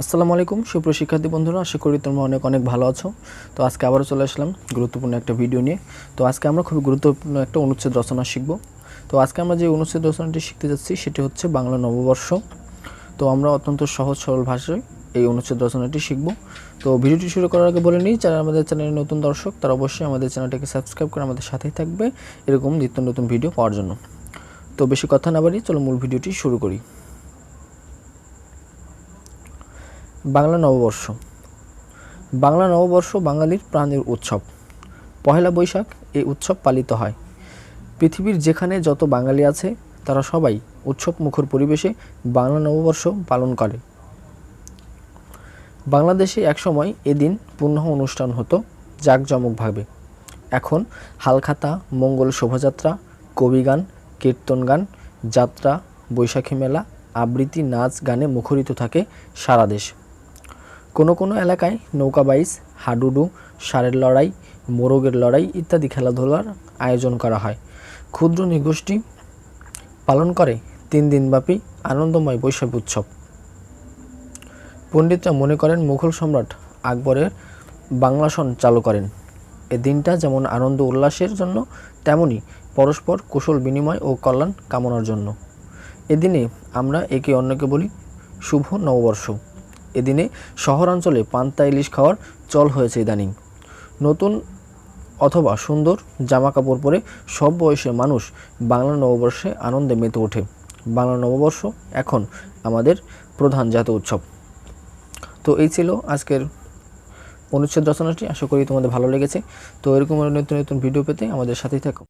আসসালামু আলাইকুম, সুপ্রিয় শিক্ষার্থী বন্ধুরা, আশা করি তোমরা অনেক অনেক ভালো আছো। তো আজকে আবারও চলে আসলাম গুরুত্বপূর্ণ একটা ভিডিও নিয়ে। তো আজকে আমরা খুবই গুরুত্বপূর্ণ একটা অনুচ্ছেদ রচনা শিখব। তো আজকে আমরা যে অনুচ্ছেদ রচনাটি শিখতে যাচ্ছি, সেটি হচ্ছে বাংলা নববর্ষ। তো আমরা অত্যন্ত সহজ সরল ভাষায় এই অনুচ্ছেদ রচনাটি শিখব। তো ভিডিওটি শুরু করার আগে বলে নিই, যারা আমাদের চ্যানেলের নতুন দর্শক, তারা অবশ্যই আমাদের চ্যানেলটাকে সাবস্ক্রাইব করে আমাদের সাথেই থাকবে এরকম নিত্য নতুন ভিডিও পাওয়ার জন্য। তো বেশি কথা না বাড়ি চলো মূল ভিডিওটি শুরু করি। বাংলা নববর্ষ। বাংলা নববর্ষ বাঙালির প্রাণের উৎসব। পহেলা বৈশাখ এই উৎসব পালিত হয়। পৃথিবীর যেখানে যত বাঙালি আছে, তারা সবাই উৎসব মুখর পরিবেশে বাংলা নববর্ষ পালন করে। বাংলাদেশে একসময় এদিন পূর্ণ অনুষ্ঠান হতো জাঁকজমকভাবে। এখন হালখাতা, মঙ্গল শোভাযাত্রা, কবিগান কীর্তন গান যাত্রা, বৈশাখী মেলা, আবৃত্তি, নাচ, গানে মুখরিত থাকে সারা দেশ। কোনো কোনো এলাকায় নৌকা বাইচ হাডুডু, সারের লড়াই, মোরগের লড়াই ইত্যাদি খেলাধুলার আয়োজন করা হয়। ক্ষুদ্র নৃগোষ্ঠী পালন করে তিন দিনব্যাপী আনন্দময় বৈশাখ উৎসব। পণ্ডিতরা মনে করেন মুঘল সম্রাট আকবরের বাংলা সন চালু করেন। এ দিনটা যেমন আনন্দ উল্লাসের জন্য, তেমনি পরস্পর কুশল বিনিময় ও কল্যাণ কামনার জন্য। এদিনে আমরা একে অন্যকে বলি শুভ নববর্ষ। এদিনে শহরাঞ্চলে পান্তা ইলিশ খাওয়ার চল হয়েছে ইদানিং। নতুন অথবা সুন্দর জামা কাপড় পরে সব বয়সের মানুষ বাংলা নববর্ষে আনন্দে মেতে ওঠে। বাংলা নববর্ষ এখন আমাদের প্রধান জাতীয় উৎসব। তো এই ছিল আজকের অনুচ্ছেদ রচনাটি। আশা করি তোমাদের ভালো লেগেছে। তো এরকম নতুন নতুন ভিডিও পেতে আমাদের সাথেই থাকো।